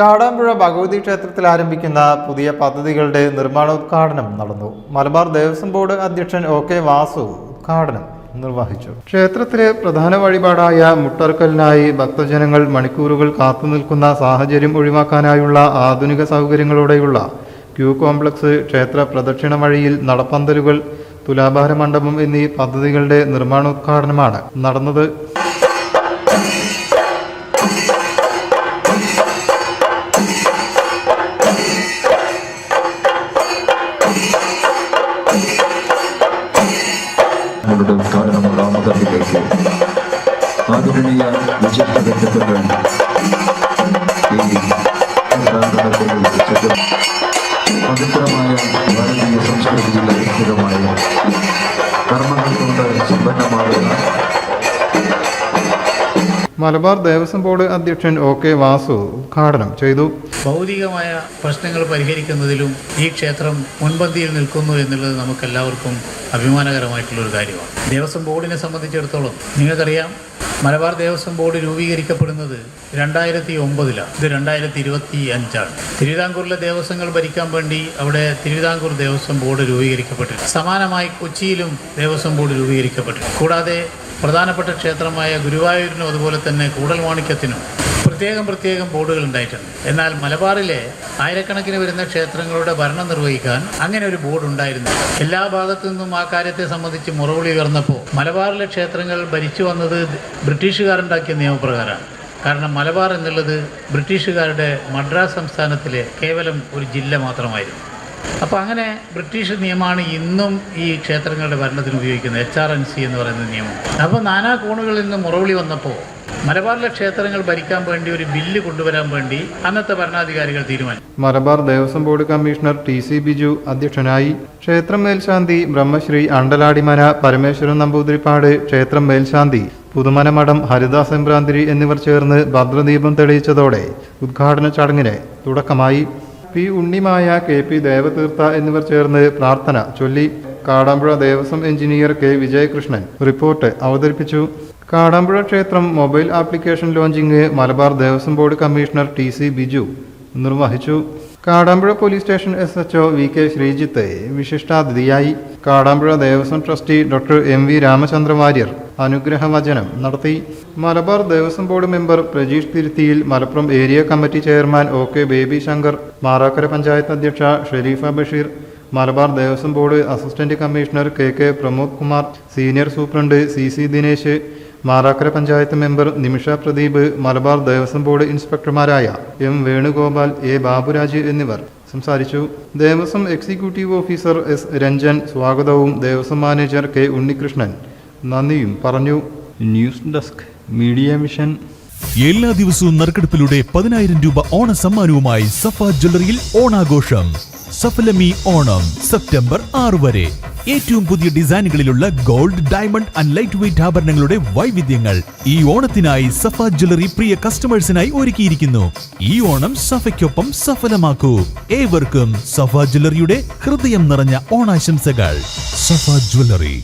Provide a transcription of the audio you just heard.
കാടാമ്പുഴ ഭഗവതി ക്ഷേത്രത്തിൽ ആരംഭിക്കുന്ന പുതിയ പദ്ധതികളുടെ നിർമ്മാണോദ്ഘാടനം നടന്നു. മലബാർ ദേവസ്വം ബോർഡ് അധ്യക്ഷൻ ഒ കെ വാസു ഉദ്ഘാടനം നിർവഹിച്ചു. ക്ഷേത്രത്തിലെ പ്രധാന വഴിപാടായ മുട്ടർക്കലിനായി ഭക്തജനങ്ങൾ മണിക്കൂറുകൾ കാത്തുനിൽക്കുന്ന സാഹചര്യം ഒഴിവാക്കാനായുള്ള ആധുനിക സൗകര്യങ്ങളോടെയുള്ള ക്യൂ കോംപ്ലക്സ് ക്ഷേത്ര പ്രദക്ഷിണ വഴിയിൽ നടപ്പന്തലുകൾ തുലാഭാര മണ്ഡപം എന്നീ പദ്ധതികളുടെ നിർമ്മാണോദ്ഘാടനമാണ് നടന്നത്. നമ്മളുടെ ഉദ്ഘാടനമുള്ള ആമതത്തിലേക്ക് ആദരണീയ വിശിഷ്ട വ്യക്തിത്വങ്ങൾ പവിത്രമായ ഭാരതീയ സംസ്കൃതിയിലെ സ്ഥിരമായ കർമ്മങ്ങൾ കൊണ്ട് സമ്പന്നമാകുന്ന മലബാർ ദേവസ്വം ബോർഡ് അധ്യക്ഷൻ ഒ കെ വാസു ഉദ്ഘാടനം ചെയ്തു. ഭൗതികമായ പ്രശ്നങ്ങൾ പരിഹരിക്കുന്നതിലും ഈ ക്ഷേത്രം മുൻപന്തിയിൽ നിൽക്കുന്നു എന്നുള്ളത് നമുക്കെല്ലാവർക്കും അഭിമാനകരമായിട്ടുള്ളൊരു കാര്യമാണ്. ദേവസ്വം ബോർഡിനെ സംബന്ധിച്ചിടത്തോളം നിങ്ങൾക്കറിയാം മലബാർ ദേവസ്വം ബോർഡ് രൂപീകരിക്കപ്പെടുന്നത് രണ്ടായിരത്തി ഒമ്പതിലാണ് ഇത് രണ്ടായിരത്തി ഇരുപത്തി അഞ്ചാണ് തിരുവിതാംകൂറിലെ ദേവസ്വങ്ങൾ ഭരിക്കാൻ വേണ്ടി അവിടെ തിരുവിതാംകൂർ ദേവസ്വം ബോർഡ് രൂപീകരിക്കപ്പെട്ടിട്ടുണ്ട്. സമാനമായി കൊച്ചിയിലും ദേവസ്വം ബോർഡ് രൂപീകരിക്കപ്പെട്ടിട്ടുണ്ട്. കൂടാതെ പ്രധാനപ്പെട്ട ക്ഷേത്രമായ ഗുരുവായൂരിനും അതുപോലെ തന്നെ കൂടൽമാണിക്യത്തിനും പ്രത്യേകം പ്രത്യേകം ബോർഡുകൾ ഉണ്ടായിട്ടുണ്ട്. എന്നാൽ മലബാറിലെ ആയിരക്കണക്കിന് വരുന്ന ക്ഷേത്രങ്ങളുടെ ഭരണം നിർവഹിക്കാൻ അങ്ങനെ ഒരു ബോർഡ് ഉണ്ടായിരുന്നു എല്ലാ ഭാഗത്തു നിന്നും ആ കാര്യത്തെ സംബന്ധിച്ച് മുറവിളി ഉയർന്നപ്പോൾ മലബാറിലെ ക്ഷേത്രങ്ങൾ ഭരിച്ചു വന്നത് ബ്രിട്ടീഷുകാരുണ്ടാക്കിയ നിയമപ്രകാരമാണ്. കാരണം മലബാർ എന്നുള്ളത് ബ്രിട്ടീഷുകാരുടെ മദ്രാസ് സംസ്ഥാനത്തിലെ കേവലം ഒരു ജില്ല മാത്രമായിരുന്നു. അപ്പോൾ അങ്ങനെ ബ്രിട്ടീഷ് നിയമമാണ് ഇന്നും ഈ ക്ഷേത്രങ്ങളുടെ ഭരണത്തിന് ഉപയോഗിക്കുന്നത്. എച്ച് ആർ എൻ സി എന്ന് പറയുന്ന നിയമം. അപ്പോൾ നാനാ കോണുകളിൽ നിന്ന് മുറവിളി വന്നപ്പോൾ മലബാറിലെ ക്ഷേത്രങ്ങൾ ഭരിക്കാൻ വേണ്ടി ഒരു ബില്ല് കൊണ്ടുവരാൻ വേണ്ടി അന്നത്തെ ഭരണാധികാരികൾ തീരുമാനിച്ചു. Malabar Devaswom board commissioner T C Biju അധ്യക്ഷനായി ക്ഷേത്രം മേൽശാന്തി ബ്രഹ്മശ്രീ അണ്ടലാടിമന പരമേശ്വരൻ നമ്പൂതിരിപ്പാട് ക്ഷേത്രം മേൽശാന്തി പുതുമന മഠം ഹരിദാസ് എംബ്രാന്തിരി എന്നിവർ ചേർന്ന് ഭദ്രദീപം തെളിയിച്ചതോടെ ഉദ്ഘാടന ചടങ്ങിന് തുടക്കമായി. P Unnimaya K P Devatheertha എന്നിവർ ചേർന്ന് പ്രാർത്ഥന ചൊല്ലി Kadampuzha Devaswom engineer K Vijayakrishnan report അവതരിപ്പിച്ചു. കാടാമ്പുഴ ക്ഷേത്രം mobile application launching Malabar Devaswom board commissioner T C Biju നിർവഹിച്ചു. Kadampuzha police station S H O V K Sreejith വിശിഷ്ടാതിഥിയായി. Kadampuzha Devaswom trustee doctor M V Ramachandra Warrier അനുഗ്രഹവചനം നടത്തി. Malabar Devaswom board member Prajeesh തിരുത്തിയിൽ Malappuram area committee chairman O K Baby Shankar Marakkara panchayat അധ്യക്ഷ Sherifa Basheer Malabar Devaswom board assistant commissioner K K Pramod Kumar senior superintendent C C Dinesh Marakkara panchayat member Nimisha Pradeep Malabar Devaswom board ഇൻസ്പെക്ടർമാരായ M Venugopal A Baburaj എന്നിവർ സംസാരിച്ചു. Devaswom executive officer S Ranjan സ്വാഗതവും Devaswom manager K Unnikrishnan നന്ദിയും പറഞ്ഞു. News desk media mission. എല്ലാ ദിവസവും നറുക്കെടുപ്പിലൂടെ പതിനായിരം രൂപ ഓണ സമ്മാനവുമായി സഫ ജ്വല്ലറിയിൽ ഓണാഘോഷം. സഫലമി ഓണം സെപ്റ്റംബർ ആറ് വരെ. ഏറ്റവും പുതിയ ഡിസൈനുകളിലുള്ള gold diamond and light weight ആഭരണങ്ങളുടെ വൈവിധ്യങ്ങൾ ഈ ഓണത്തിനായി സഫ ജ്വല്ലറി പ്രിയ കസ്റ്റമേഴ്സിനായി ഒരുക്കിയിരിക്കുന്നു. ഈ ഓണം സഫയ്ക്കൊപ്പം സഫലമാക്കൂ. ഏവർക്കും സഫ ജ്വല്ലറിയുടെ ഹൃദയം നിറഞ്ഞ ഓണാശംസകൾ. സഫ ജ്വല്ലറി.